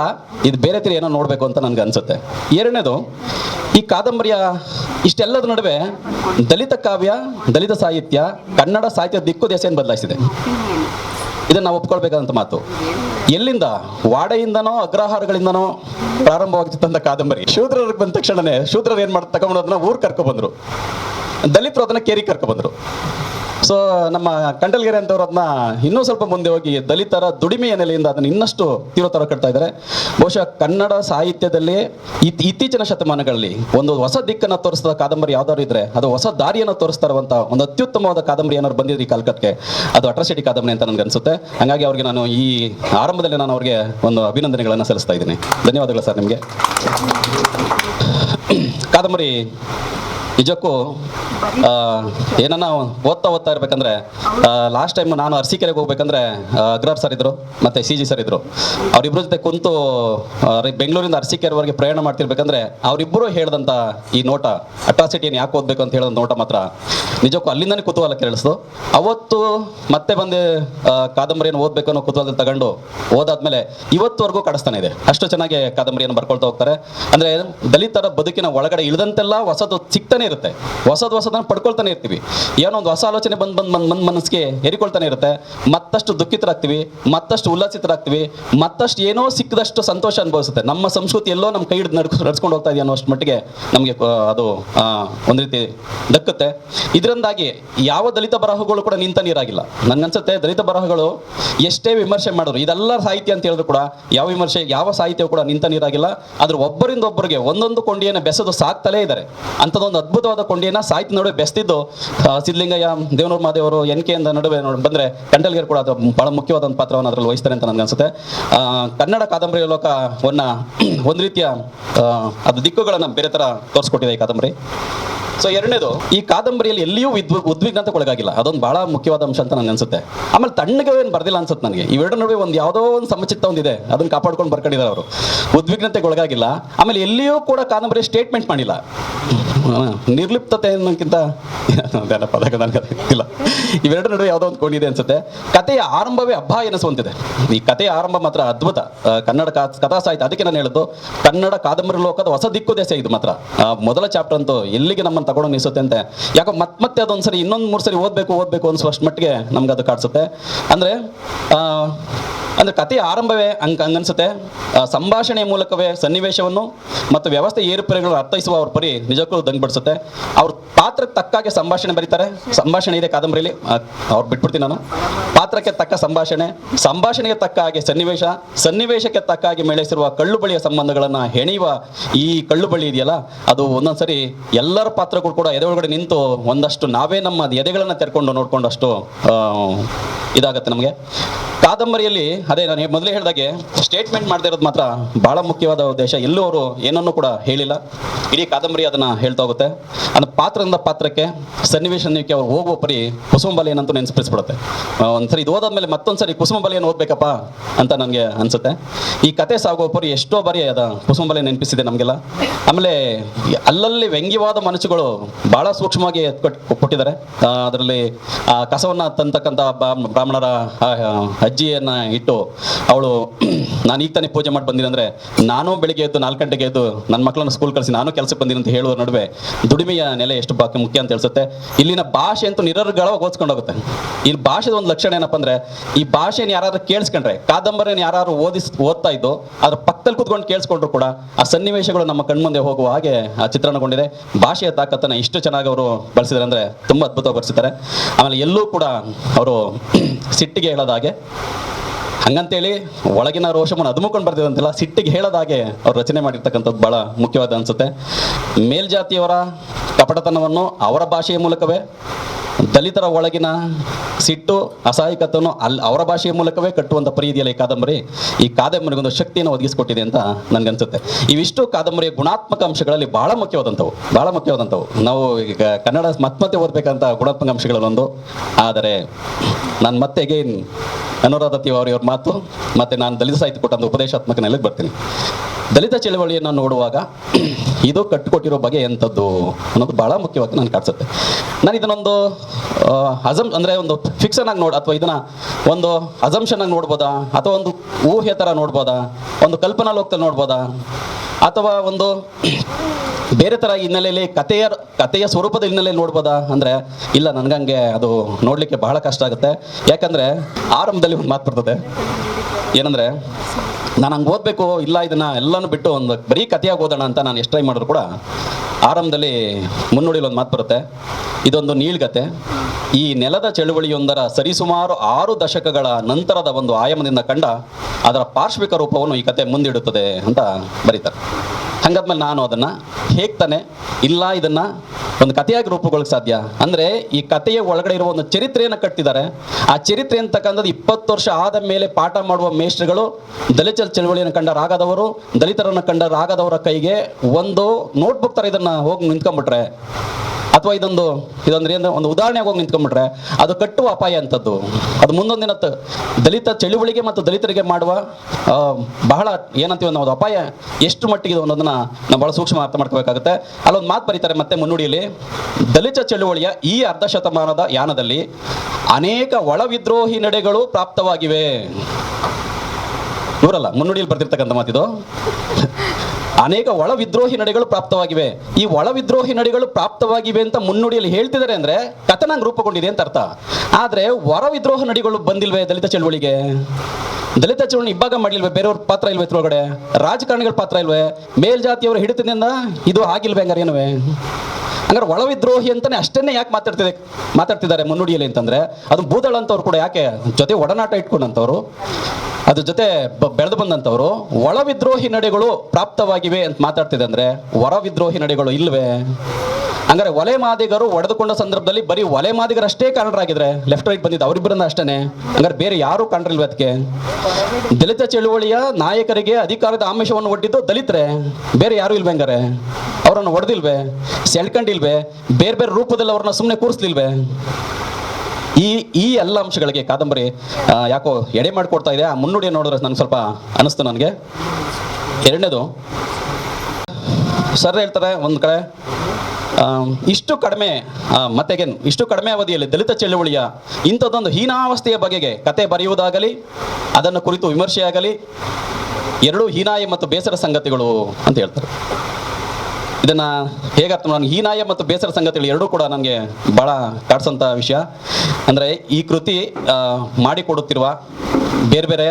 ಇದು ಬೇರೆ ತೀರಿ ಏನೋ ನೋಡಬೇಕು ಅಂತ ನನಗೆ ಅನ್ಸುತ್ತೆ. ಎರಡನೇದು, ಈ ಕಾದಂಬರಿಯ ಇಷ್ಟೆಲ್ಲದ ನಡುವೆ ದಲಿತ ಕಾವ್ಯ, ದಲಿತ ಸಾಹಿತ್ಯ, ಕನ್ನಡ ಸಾಹಿತ್ಯ ದಿಕ್ಕು ದೇಶ ಬದಲಾಯಿಸಿದೆ. ಇದನ್ನು ನಾವು ಒಪ್ಕೊಳ್ಬೇಕಾದಂಥ ಮಾತು. ಎಲ್ಲಿಂದ? ವಾಡೆಯಿಂದನೋ, ಅಗ್ರಹಾರಗಳಿಂದನೋ ಪ್ರಾರಂಭವಾಗ್ತಿತ್ತಂತ ಕಾದಂಬರಿ. ಶೂದ್ರರಿಗೆ ಬಂದ ತಕ್ಷಣನೇ ಶೂದ್ರರು ಏನು ಮಾಡಿ ತಗೊಂಡು ಅದನ್ನ ಊರ್ ಕರ್ಕೊಬಂದರು ದಲಿತರು ಅದನ್ನ ಕೇರಿ ಕರ್ಕೊಬಂದ್ರು ಸೊ ನಮ್ಮ ಕಂಟಲ್ಗೆರೆ ಅಂತವ್ರು ಅದನ್ನ ಇನ್ನೂ ಸ್ವಲ್ಪ ಮುಂದೆ ಹೋಗಿ ದಲಿತರ ದುಡಿಮೆಯ ನೆಲೆಯಿಂದ ಅದನ್ನು ಇನ್ನಷ್ಟು ತೀವ್ರತರ ಕಟ್ತಾ ಇದ್ದಾರೆ. ಬಹುಶಃ ಕನ್ನಡ ಸಾಹಿತ್ಯದಲ್ಲಿ ಇತ್- ಇತ್ತೀಚಿನ ಶತಮಾನಗಳಲ್ಲಿ ಒಂದು ಹೊಸ ದಿಕ್ಕನ್ನು ತೋರಿಸಿದ ಕಾದಂಬರಿ ಯಾವ್ದಾದ್ರು ಇದ್ರೆ ಅದು ಹೊಸ ದಾರಿಯನ್ನು ತೋರಿಸ್ತಾ ಒಂದು ಅತ್ಯುತ್ತಮವಾದ ಕಾದಂಬರಿ ಏನಾದ್ರು ಈ ಕಾಲಕಕ್ಕೆ ಅದು ಅಟ್ರಾಸಿಟಿ ಕಾದಂಬರಿ ಅಂತ ನನಗೆ ಅನ್ಸುತ್ತೆ. ಹಾಗಾಗಿ ಅವ್ರಿಗೆ ನಾನು ಈ ಆರಂಭದಲ್ಲಿ ನಾನು ಅವ್ರಿಗೆ ಒಂದು ಅಭಿನಂದನೆಗಳನ್ನು ಸಲ್ಲಿಸ್ತಾ ಇದ್ದೀನಿ. ಧನ್ಯವಾದಗಳು ಸರ್ ನಿಮಗೆ. ಕಾದಂಬರಿ ನಿಜಕ್ಕೂ ಏನನ್ನ ಓದ್ತಾ ಓದ್ತಾ ಇರ್ಬೇಕಂದ್ರೆ ಲಾಸ್ಟ್ ಟೈಮ್ ನಾನು ಅರಸೀಕೆರೆಗೆ ಹೋಗ್ಬೇಕಂದ್ರೆ ಅಗ್ರಾರ್ ಸರ್ ಇದ್ರು, ಮತ್ತೆ ಸಿ ಜಿ ಸರ್ ಇದ್ರು. ಅವರಿಬ್ಬರ ಜೊತೆ ಕುಂತು ಬೆಂಗಳೂರಿಂದ ಅರಸೀಕೆರೆವರೆಗೆ ಪ್ರಯಾಣ ಮಾಡ್ತಿರ್ಬೇಕಂದ್ರೆ ಅವರಿಬ್ಬರು ಹೇಳ್ದಂತ ಈ ನೋಟ ಅಟ್ರಾಸಿಟಿಯನ್ನು ಯಾಕೆ ಓದ್ಬೇಕು ಅಂತ ಹೇಳಿದ ನೋಟ ಮಾತ್ರ, ನಿಜಕ್ಕೂ ಅಲ್ಲಿಂದನೇ ಕುತೂಹಲ ಕೇಳಿಸ್ತು. ಅವತ್ತು ಮತ್ತೆ ಬಂದು ಕಾದಂಬರಿಯನ್ನು ಓದ್ಬೇಕು ಅನ್ನೋ ಕುತೂಹಲ ತಗೊಂಡು, ಓದಾದ್ಮೇಲೆ ಇವತ್ತುವರೆಗೂ ಕಡಿಸ್ತಾನೆ ಇದೆ. ಅಷ್ಟು ಚೆನ್ನಾಗಿ ಕಾದಂಬರಿಯನ್ನು ಬರ್ಕೊಳ್ತಾ ಹೋಗ್ತಾರೆ. ಅಂದ್ರೆ ದಲಿತರ ಬದುಕಿನ ಒಳಗಡೆ ಇಳಿದಂತೆಲ್ಲ ಹೊಸದು ಸಿಗ್ತಾನೆ ಇರುತ್ತೆ. ಹೊಸದು ಹೊಸದನ್ನ ಪಡ್ಕೊಳ್ತಾನೆ ಇರ್ತೀವಿ. ಏನೋ ಒಂದು ಹೊಸ ಆಲೋಚನೆ ಬಂದ್ ಬಂದ್ ಬಂದ್ ಮನ್ ಮನಸ್ಸಿಗೆ ಹೇರಿಕೊಳ್ತಾನೆ ಇರುತ್ತೆ. ಮತ್ತಷ್ಟು ದುಃಖಿತರಾಗ್ತೀವಿ, ಮತ್ತಷ್ಟು ಉಲ್ಲಾಸಿತರಾಗ್ತೀವಿ, ಮತ್ತಷ್ಟು ಏನೋ ಸಿಕ್ಕದಷ್ಟು ಸಂತೋಷ ಅನುಭವಿಸುತ್ತೆ. ನಮ್ಮ ಸಂಸ್ಕೃತಿ ಎಲ್ಲೋ ನಮ್ಮ ಕೈ ಹಿಡಿದು ನಡ್ಕೊ, ನಡ್ಸ್ಕೊಂಡು ಹೋಗ್ತಾ ಇದೆಯೋ ಅನ್ನೋಷ್ಟು ಮಟ್ಟಿಗೆ ನಮಗೆ ಅದು ಒಂದು ರೀತಿ ದಕ್ಕುತ್ತೆ. ಇದರಿಂದಾಗಿ ಯಾವ ದಲಿತ ಬರಹಗಳು ಕೂಡ ನಿಂತ ನೀರಾಗಿಲ್ಲ. ನನ್ಗನ್ಸುತ್ತೆ ದಲಿತ ಬರಹಗಳು ಎಷ್ಟೇ ವಿಮರ್ಶೆ ಮಾಡಿದ್ರು, ಇದೆಲ್ಲ ಸಾಹಿತ್ಯ ಅಂತ ಹೇಳಿದ್ರು ಕೂಡ ಯಾವ ವಿಮರ್ಶೆ, ಯಾವ ಸಾಹಿತ್ಯ ಕೂಡ ನಿಂತ ನೀರಾಗಿಲ್ಲ. ಆದ್ರೆ ಒಬ್ಬರಿಂದ ಒಬ್ಬರಿಗೆ ಒಂದೊಂದು ಕೊಂಡಿಯನ್ನು ಬೆಸೆದು ಸಾಕ್ತಲೇ ಇದ್ದಾರೆ. ಅಂಥದ್ದೊಂದು ಅದ್ಭುತವಾದ ಕೊಂಡಿಯನ್ನ ಸಾಹಿತ್ಯ ನಡುವೆ ಬೆಸ್ತಿದ್ದು ಸಿದ್ಧಲಿಂಗಯ್ಯ, ದೇವನೂರು ಮಾದೇವರು ಎನ್ ಕೆ ಎಂದ ನಡುವೆ ನೋಡಿ, ಬಂದ್ರೆ ಕಂಟಲ್ಗೇರ್ ಕೂಡ ಅದು ಬಹಳ ಮುಖ್ಯವಾದ ಒಂದು ಪಾತ್ರವನ್ನು ಅದರಲ್ಲಿ ವಹಿಸ್ತಾರೆ ಅಂತ ನನಗೆ ಅನ್ಸುತ್ತೆ. ಕನ್ನಡ ಕಾದಂಬರಿ ಲೋಕವನ್ನ ಒಂದು ರೀತಿಯ ಅದು ದಿಕ್ಕುಗಳನ್ನು ಬೇರೆ ತರ ತೋರಿಸ್ಕೊಟ್ಟಿದೆ ಈ ಕಾದಂಬರಿ. ಸೊ ಎರಡನೇದು, ಈ ಕಾದಂಬರಿಯಲ್ಲಿ ಎಲ್ಲಿಯೂ ವಿದ್ವ ಉದ್ವಿಗ್ನತೆಗೊಳಗಾಗಿಲ್ಲ. ಅದೊಂದು ಬಹಳ ಮುಖ್ಯವಾದ ಅಂಶ ಅಂತ ನನಗೆ ಅನ್ಸುತ್ತೆ. ಆಮೇಲೆ ತಣ್ಣಗೆ ಏನು ಬರ್ದಿಲ್ಲ ಅನ್ಸುತ್ತೆ ನನಗೆ. ಇವೆರಡರ ನಡುವೆ ಒಂದು ಯಾವುದೋ ಒಂದು ಸಮಚಿತ್ತ ಒಂದಿದೆ. ಅದನ್ನ ಕಾಪಾಡ್ಕೊಂಡು ಬರ್ಕೊಂಡಿದ್ದಾರೆ ಅವರು. ಉದ್ವಿಗ್ನತೆಗೊಳಗಾಗಿಲ್ಲ. ಆಮೇಲೆ ಎಲ್ಲಿಯೂ ಕೂಡ ಕಾದಂಬರಿ ಸ್ಟೇಟ್ಮೆಂಟ್ ಮಾಡಿಲ್ಲ. ನಿರ್ಲಿಪ್ತತೆ ಅನ್ನೋಕ್ಕಿಂತ ಇಲ್ಲ ಇವೆರಡು ನಡುವೆ ಯಾವುದೋ ಒಂದು ಕೊಂಡಿದೆ ಅನ್ಸುತ್ತೆ. ಕಥೆಯ ಆರಂಭವೇ ಹಬ್ಬ ಎನಿಸುವಂತಿದೆ. ಈ ಕಥೆಯ ಆರಂಭ ಮಾತ್ರ ಅದ್ಭುತ. ಕನ್ನಡ ಕಥಾ ಸಾಹಿತ್ಯ, ಅದಕ್ಕೆ ನಾನು ಹೇಳಿದ್ದು ಕನ್ನಡ ಕಾದಂಬರಿ ಲೋಕದ ಹೊಸ ದಿಕ್ಕು ದೆಸೆ ಇದು ಮಾತ್ರ ಮೊದಲ ಚಾಪ್ಟರ್ ಅಂತೂ ಎಲ್ಲಿಗೆ ನಮ್ಮನ್ನು ತಗೊಂಡು ನಿಲ್ಸುತ್ತೆ ಅಂತೆ. ಯಾಕೋ ಮತ್ ಮತ್ತೆ ಅದೊಂದ್ಸರಿ ಇನ್ನೊಂದು ಮೂರು ಸರಿ ಓದ್ಬೇಕು, ಓದಬೇಕು ಅನ್ಸುವಷ್ಟು ಮಟ್ಟಿಗೆ ನಮ್ಗೆ ಅದು ಕಾಡ್ಸುತ್ತೆ. ಅಂದರೆ ಅಂದ್ರೆ ಕಥೆಯ ಆರಂಭವೇ ಹಂಗ ಹಂಗನ್ಸುತ್ತೆ. ಸಂಭಾಷಣೆಯ ಮೂಲಕವೇ ಸನ್ನಿವೇಶವನ್ನು ಮತ್ತು ವ್ಯವಸ್ಥೆ ಏರುಪೇರುಗಳನ್ನು ಅರ್ಥೈಸುವ ಅವ್ರ ಪರಿ ನಿಜಕ್ಕೂ ದಂಗಬಡಿಸುತ್ತೆ ಅವ್ರ ಪಾತ್ರಕ್ಕೆ ತಕ್ಕಾಗೆ ಸಂಭಾಷಣೆ ಬರೀತಾರೆ. ಸಂಭಾಷಣೆ ಇದೆ ಕಾದಂಬರಿಲಿ. ಅವ್ರು ಬಿಟ್ಬಿಡ್ತೀನಿ ನಾನು. ಪಾತ್ರಕ್ಕೆ ತಕ್ಕ ಸಂಭಾಷಣೆ, ಸಂಭಾಷಣೆಗೆ ತಕ್ಕ ಹಾಗೆ ಸನ್ನಿವೇಶ, ಸನ್ನಿವೇಶಕ್ಕೆ ತಕ್ಕ ಹಾಗೆ ಮೇಳೈಸಿರುವ ಕಳ್ಳು ಬಳಿಯ ಸಂಬಂಧಗಳನ್ನು ಹೆಣೆಯುವ ಈ ಕಳ್ಳು ಬಳಿ ಇದೆಯಲ್ಲ, ಅದು ಒಂದೊಂದ್ಸರಿ ಎಲ್ಲರ ಪಾತ್ರಗಳು ಕೂಡ ಎದೆ ಒಳಗಡೆ ನಿಂತು ಒಂದಷ್ಟು ನಾವೇ ನಮ್ಮ ಎದೆಗಳನ್ನು ತೆರ್ಕೊಂಡು ನೋಡ್ಕೊಂಡಷ್ಟು ಇದಾಗತ್ತೆ ನಮಗೆ. ಕಾದಂಬರಿಯಲ್ಲಿ, ಅದೇ ನಾನು ಮೊದಲೇ ಹೇಳಿದಾಗೆ ಸ್ಟೇಟ್ಮೆಂಟ್ ಮಾಡದೇ ಇರೋದು ಮಾತ್ರ ಬಹಳ ಮುಖ್ಯವಾದ ಉದ್ದೇಶ. ಎಲ್ಲೂ ಅವರು ಏನನ್ನೂ ಕೂಡ ಹೇಳಿಲ್ಲ. ಇಡೀ ಕಾದಂಬರಿ ಅದನ್ನ ಹೇಳ್ತಾ ಹೋಗುತ್ತೆ. ಅದು ಪಾತ್ರದಿಂದ ಪಾತ್ರಕ್ಕೆ, ಸನ್ನಿವೇಶನಕ್ಕೆ ಅವ್ರು ಹೋಗುವ ಪರಿ ಕುಸುಮಬಲಿ ಏನಂತೂ ನೆನ್ಸ್ಪಿಸ್ಬಿಡುತ್ತೆ. ಒಂದ್ಸರಿ ಇದು ಓದಾದ್ಮೇಲೆ ಮತ್ತೊಂದ್ಸರಿ ಕುಸುಮಬಲಿ ಏನು ಓದ್ಬೇಕಪ್ಪ ಅಂತ ನನಗೆ ಅನ್ಸುತ್ತೆ. ಈ ಕತೆ ಸಾಗುವ ಪರಿ ಎಷ್ಟೋ ಬಾರಿ ಅದ ಕುಸುಮಬಲಿ ನೆನಪಿಸಿದೆ ನಮಗೆಲ್ಲ. ಆಮೇಲೆ ಅಲ್ಲಲ್ಲಿ ವ್ಯಂಗ್ಯವಾದ ಮನಸ್ಸುಗಳು ಬಹಳ ಸೂಕ್ಷ್ಮವಾಗಿ ಕೊಟ್ಟಿದ್ದಾರೆ. ಅದರಲ್ಲಿ ಆ ಕಸವನ್ನ ತಂತಕ್ಕಂಥ ಬ್ರಾಹ್ಮ- ಬ್ರಾಹ್ಮಣರ ಅಜ್ಜಿಯನ್ನ ಇಟ್ಟು ಅವಳು, ನಾನು ಈಗ ತಾನೇ ಪೂಜೆ ಮಾಡಿ ಬಂದಿನಿ ಅಂದ್ರೆ ನಾನು ಬೆಳಿಗ್ಗೆ ಎದ್ದು ನಾಲ್ಕು ಗಂಟೆಗೆ ಎದ್ದು ನನ್ನ ಮಕ್ಕಳನ್ನ ಸ್ಕೂಲ್ ಕಳಿಸಿ ನಾನು ಕೆಲಸಕ್ಕೆ ಬಂದಿನಿ ಅಂತ ಹೇಳುವ ನಡುವೆ ದುಡಿಮೆಯ ನೆಲೆ ಎಷ್ಟು ಬಾಕಿ ಮುಖ್ಯ ಅಂತ ತಿಳಿಸುತ್ತೆ ಇಲ್ಲಿನ ಭಾಷೆ ಅಂತೂ ನಿರರ್ಗಳವಾಗಿ ಓದ್ಸ್ಕೊಂಡು ಹೋಗುತ್ತೆ ಇಲ್ಲಿ ಭಾಷೆದ ಒಂದು ಲಕ್ಷಣ ಏನಪ್ಪ ಅಂದ್ರೆ ಈ ಭಾಷೆನ ಯಾರಾದ್ರೂ ಕೇಳಿಸ್ಕೊಂಡ್ರೆ, ಕಾದಂಬರಿಯನ್ನು ಯಾರು ಓದಿಸ್, ಓದ್ತಾ ಇದ್ದು, ಅದ್ರ ಪಕ್ಕದಲ್ಲಿ ಕೂತ್ಕೊಂಡು ಕೇಳಿಸ್ಕೊಂಡ್ರು ಕೂಡ ಆ ಸನ್ನಿವೇಶಗಳು ನಮ್ಮ ಕಣ್ಮುಂದೆ ಹೋಗುವ ಹಾಗೆ ಆ ಚಿತ್ರಣಗೊಂಡಿದೆ. ಭಾಷೆಯ ತಾಕತ್ತನ್ನು ಇಷ್ಟು ಚೆನ್ನಾಗಿ ಅವರು ಬಳಸಿದ್ದಾರೆ ಅಂದ್ರೆ ತುಂಬಾ ಅದ್ಭುತವಾಗಿ ಬಳಸಿದ್ದಾರೆ ಆಮೇಲೆ ಎಲ್ಲೂ ಕೂಡ ಅವರು ಸಿಟ್ಟಿಗೆ ಹೇಳೋದ ಹಾಗೆ. ಹಂಗಂತೇಳಿ ಒಳಗಿನ ರೋಷವನ್ನು ಅದುಮುಕೊಂಡು ಬರ್ತಿದಂತೆಲ್ಲ ಸಿಟ್ಟಿಗೆ ಹೇಳೋದಾಗೆ ಅವ್ರು ರಚನೆ ಮಾಡಿರ್ತಕ್ಕಂಥದ್ದು ಬಹಳ ಮುಖ್ಯವಾದ ಅನ್ಸುತ್ತೆ. ಮೇಲ್ಜಾತಿಯವರ ಕಪಟತನವನ್ನು ಅವರ ಭಾಷೆಯ ಮೂಲಕವೇ ದಲಿತರ ಒಳಗಿನ ಸಿಟ್ಟು ಅಸಹಾಯಕತನ ಅಲ್ಲಿ ಅವರ ಭಾಷೆಯ ಮೂಲಕವೇ ಕಟ್ಟುವಂಥ ಪ್ರೀತಿಯಲ್ಲಿ ಈ ಕಾದಂಬರಿ ಈ ಕಾದಂಬರಿಗೊಂದು ಶಕ್ತಿಯನ್ನು ಒದಗಿಸಿಕೊಟ್ಟಿದೆ ಅಂತ ನನ್ಗನ್ಸುತ್ತೆ. ಇವಿಷ್ಟು ಕಾದಂಬರಿಯ ಗುಣಾತ್ಮಕ ಅಂಶಗಳಲ್ಲಿ ಬಹಳ ಮುಖ್ಯವಾದಂಥವು ಬಹಳ ಮುಖ್ಯವಾದಂಥವು. ನಾವು ಈಗ ಕನ್ನಡ ಮತ್ತೆ ಓದಬೇಕಂತ ಗುಣಾತ್ಮಕ ಅಂಶಗಳಲ್ಲೊಂದು. ಆದರೆ ನಾನು ಮತ್ತೆ ಅಗೇನ್ ಅನುರಾಧತಿ ತಿವಾರಿ ಮಾತು ಮತ್ತೆ ನಾನು ದಲಿತ ಸಾಹಿತ್ಯ ಕೊಟ್ಟಂತ ಉಪದೇಶಾತ್ಮಕ ನೆಲೆಗೆ ಬರ್ತೀನಿ. ದಲಿತ ಚಳವಳಿಯನ್ನು ನೋಡುವಾಗ ಇದು ಕಟ್ಟಿಕೊಟ್ಟಿರೋ ಬಗೆ ಎಂಥದ್ದು ಅನ್ನೋದು ಬಹಳ ಮುಖ್ಯವಾಗಿ ನನಗೆ ಕಾಣಿಸುತ್ತೆ. ನಾನು ಇದನ್ನೊಂದು ಅಜಮ್ ಅಂದರೆ ಒಂದು ಫಿಕ್ಷನ್ ಆಗಿ ನೋಡಿ, ಅಥವಾ ಇದನ್ನ ಒಂದು ಅಸಂಪ್ಷನ್ ಆಗಿ ನೋಡ್ಬೋದಾ? ಅಥವಾ ಒಂದು ಊಹೆ ಥರ ನೋಡ್ಬೋದಾ? ಒಂದು ಕಲ್ಪನಾ ಲೋಕದಲ್ಲಿ ನೋಡ್ಬೋದಾ? ಅಥವಾ ಒಂದು ಬೇರೆ ಥರ ಹಿನ್ನೆಲೆಯಲ್ಲಿ ಕಥೆಯ ಕಥೆಯ ಸ್ವರೂಪದ ಹಿನ್ನೆಲೆಯಲ್ಲಿ ನೋಡ್ಬೋದಾ? ಅಂದರೆ ಇಲ್ಲ ನನಗಂಗೆ ಅದು ನೋಡಲಿಕ್ಕೆ ಬಹಳ ಕಷ್ಟ ಆಗುತ್ತೆ. ಯಾಕಂದರೆ ಆರಂಭದಲ್ಲಿ ಒಂದು ಮಾತು ಬರ್ತದೆ. ಏನಂದರೆ ನಾನು ಹಂಗೆ ಓದಬೇಕು, ಇಲ್ಲ ಇದನ್ನ ಎಲ್ಲನೂ ಬಿಟ್ಟು ಒಂದು ಬರೀ ಕಥೆಯಾಗಿ ಓದೋಣ ಅಂತ ನಾನು ಎಷ್ಟು ಟ್ರೈ ಮಾಡಿದ್ರು ಕೂಡ ಆರಂಭದಲ್ಲಿ ಮುನ್ನುಡಿಲಿ ಒಂದು ಮಾತು ಬರುತ್ತೆ. ಇದೊಂದು ನೀಳ್ಗತೆ. ಈ ನೆಲದ ಚಳುವಳಿಯೊಂದರ ಸರಿಸುಮಾರು ಆರು ದಶಕಗಳ ನಂತರದ ಒಂದು ಆಯಾಮದಿಂದ ಕಂಡ ಅದರ ಪಾರ್ಶ್ವಿಕ ರೂಪವನ್ನು ಈ ಕತೆ ಮುಂದಿಡುತ್ತದೆ ಅಂತ ಬರೀತಾರೆ. ಹಂಗಾದ್ಮೇಲೆ ನಾನು ಅದನ್ನ ಹೇಗ್ ತಾನೆ ಇಲ್ಲ ಇದನ್ನ ಒಂದು ಕಥೆಯಾಗಿ ರೂಪುಗೊಳಕ್ಕೆ ಸಾಧ್ಯ? ಅಂದ್ರೆ ಈ ಕಥೆಯ ಒಳಗಡೆ ಇರುವ ಒಂದು ಚರಿತ್ರೆಯನ್ನು ಕಟ್ಟಿದ್ದಾರೆ ಆ ಚರಿತ್ರೆ ಅಂತಕ್ಕಂಥದ್ದು ಇಪ್ಪತ್ತು ವರ್ಷ ಆದ ಮೇಲೆ ಪಾಠ ಮಾಡುವ ಮೇಷ್ಟ್ರುಗಳು ದಲಿತ ಚಳವಳಿಯನ್ನು ಕಂಡ ರಾಗದವರು ದಲಿತರನ್ನು ಕಂಡ ರಾಗದವರ ಕೈಗೆ ಒಂದು ನೋಟ್ಬುಕ್ ತರ ಇದನ್ನ ಹೋಗಿ ನಿಂತ್ಕೊಂಡ್ಬಿಟ್ರೆ. ಅಥವಾ ಇದೊಂದು ಇದೊಂದ್ರೆ ಏನು, ಒಂದು ಉದಾಹರಣೆ ಹೋಗಿ ನಿಂತ್ಕೊಂಡ್ಬಿಟ್ರೆ, ಅದು ಕಟ್ಟುವ ಅಪಾಯ ಅಂತದ್ದು. ಅದು ಮುಂದೊಂದು ದಿನ ತ- ದಲಿತ ಚಳುವಳಿಗೆ ಮತ್ತು ದಲಿತರಿಗೆ ಮಾಡುವ ಬಹಳ ಏನಂತೀವಿ ಅದು ಅಪಾಯ, ಎಷ್ಟು ಮಟ್ಟಿಗೆ ಇದು ಅನ್ನೋದನ್ನ ನಾವು ಬಹಳ ಸೂಕ್ಷ್ಮ ಅರ್ಥ ಮಾಡ್ಕೋಬೇಕಾಗುತ್ತೆ. ಅಲ್ಲೊಂದು ಮಾತು ಬರೀತಾರೆ ಮತ್ತೆ ಮುನ್ನುಡಿಯಲ್ಲಿ, ದಲಿತ ಚಳುವಳಿಯ ಈ ಅರ್ಧ ಶತಮಾನದ ಯಾನದಲ್ಲಿ ಅನೇಕ ಒಳ ವಿದ್ರೋಹಿ ನಡೆಗಳು ಪ್ರಾಪ್ತವಾಗಿವೆ. ಇವರಲ್ಲ, ಮುನ್ನುಡಿಯಲ್ಲಿ ಬರ್ತಿರ್ತಕ್ಕಂಥ ಮಾತಿದು. ಅನೇಕ ಒಳ ವಿದ್ರೋಹಿ ನಡೆಗಳು ಪ್ರಾಪ್ತವಾಗಿವೆ. ಈ ಒಳ ವಿದ್ರೋಹಿ ನಡೆಗಳು ಪ್ರಾಪ್ತವಾಗಿವೆ ಅಂತ ಮುನ್ನುಡಿಯಲ್ಲಿ ಹೇಳ್ತಿದ್ದಾರೆ ಅಂದ್ರೆ ಕಥನಾಂಗ್ ರೂಪುಗೊಂಡಿದೆ ಅಂತ ಅರ್ಥ. ಆದ್ರೆ ಹೊರ ವಿದ್ರೋಹ ನಡಿಗಳು ಬಂದಿಲ್ವೇ ದಲಿತ ಚಳುವಳಿಗೆ? ದಲಿತ ಚಳುವಳಿ ಇಬ್ಬಾಗ ಮಾಡ್ಲಿಲ್ವೇ? ಬೇರೆಯವ್ರ ಪಾತ್ರ ಇಲ್ವೇ ಇದ್ರೊಳಗಡೆ ರಾಜಕಾರಣಿಗಳ ಪಾತ್ರ ಇಲ್ವೇ? ಮೇಲ್ಜಾತಿಯವರ ಹಿಡಿತದಿಂದ ಇದು ಆಗಿಲ್ವೇ ಹಂಗಾರೆ ಹಂಗಾರೆ ಒಳ ವಿದ್ರೋಹಿ ಅಂತಾನೆ ಅಷ್ಟನ್ನೇ ಯಾಕೆ ಮಾತಾಡ್ತಿದೆ ಮಾತಾಡ್ತಿದ್ದಾರೆ ಮುನ್ನುಡಿಯಲ್ಲಿ ಅಂತಂದ್ರೆ, ಅದು ಬೂದಳ ಅಂತವ್ರು ಕೂಡ ಯಾಕೆ ಜೊತೆ ಒಡನಾಟ ಇಟ್ಕೊಂಡಂತವ್ರು, ಅದ್ರ ಜೊತೆ ಬೆಳೆದು ಬಂದಂತವ್ರು ಒಳ ವಿದ್ರೋಹಿ ನಡೆಗಳು ಪ್ರಾಪ್ತವಾಗಿವೆ ಅಂತ ಮಾತಾಡ್ತಿದೆ ಅಂದ್ರೆ ಹೊರ ವಿದ್ರೋಹಿ ನಡೆಗಳು ಇಲ್ವೇ? ಹಂಗಾರೆ ಒಲೆ ಮಾದಿಗರು ಒಡೆದುಕೊಂಡ ಸಂದರ್ಭದಲ್ಲಿ ಬರೀ ಒಲೆ ಮಾದಿಗರಷ್ಟೇ ಕಾರಣರಾಗಿದ್ರೆ ಲೆಫ್ಟ್ ರೈಟ್ ಬಂದಿದ್ದು ಅವರಿಬ್ಬರನ್ನ ಅಷ್ಟೇ ಹಂಗಾರೆ ಬೇರೆ ಯಾರು ಕಾಣ್ರಿಲ್ವ ಅದಕ್ಕೆ ದಲಿತ ಚಳುವಳಿಯ ನಾಯಕರಿಗೆ ಅಧಿಕಾರದ ಆಮಿಷವನ್ನು ಒಡ್ಡಿದ್ದು ದಲಿತರೆ, ಬೇರೆ ಯಾರು ಇಲ್ವೇ ಹಂಗಾರೆ? ಅವರನ್ನು ಹೊಡೆದಿಲ್ವೇ? ಸೆಳ್ಕೊಂಡಿಲ್ವೇ? ಬೇರೆ ಬೇರೆ ರೂಪದಲ್ಲಿ ಅವ್ರನ್ನ ಸುಮ್ಮನೆ ಕೂರಿಸ್ಲಿಲ್ವೇ? ಈ ಈ ಎಲ್ಲ ಅಂಶಗಳಿಗೆ ಕಾದಂಬರಿ ಯಾಕೋ ಎಡೆ ಮಾಡಿಕೊಡ್ತಾ ಇದೆ. ಆ ಮುನ್ನುಡಿ ನೋಡಿದ್ರೆ ನನಗೆ ಸ್ವಲ್ಪ ಅನಿಸ್ತು ನನಗೆ. ಎರಡನೇದು ಸರ್ ಹೇಳ್ತಾರೆ ಒಂದು ಕಡೆ ಇಷ್ಟು ಕಡಿಮೆ ಮತ್ತೆಗೆ ಇಷ್ಟು ಕಡಿಮೆ ಅವಧಿಯಲ್ಲಿ ದಲಿತ ಚಳುವಳಿಯ ಇಂಥದ್ದೊಂದು ಹೀನಾವಸ್ಥೆಯ ಬಗೆಗೆ ಕತೆ ಬರೆಯುವುದಾಗಲಿ, ಅದನ್ನು ಕುರಿತು ವಿಮರ್ಶೆಯಾಗಲಿ, ಎರಡೂ ಹೀನಾಯ ಮತ್ತು ಬೇಸರ ಸಂಗತಿಗಳು ಅಂತ ಹೇಳ್ತಾರೆ. ಇದನ್ನ ಹೇಗೆ ಅರ್ಥ ಈ ಹೀನಾಯ ಮತ್ತು ಬೇಸರ ಸಂಗತಿಗಳು ಎರಡೂ ಕೂಡ ನನಗೆ ಬಹಳ ಕಾಡ್ಸಂತ ವಿಷಯ. ಅಂದರೆ ಈ ಕೃತಿ ಮಾಡಿಕೊಡುತ್ತಿರುವ ಬೇರೆ ಬೇರೆ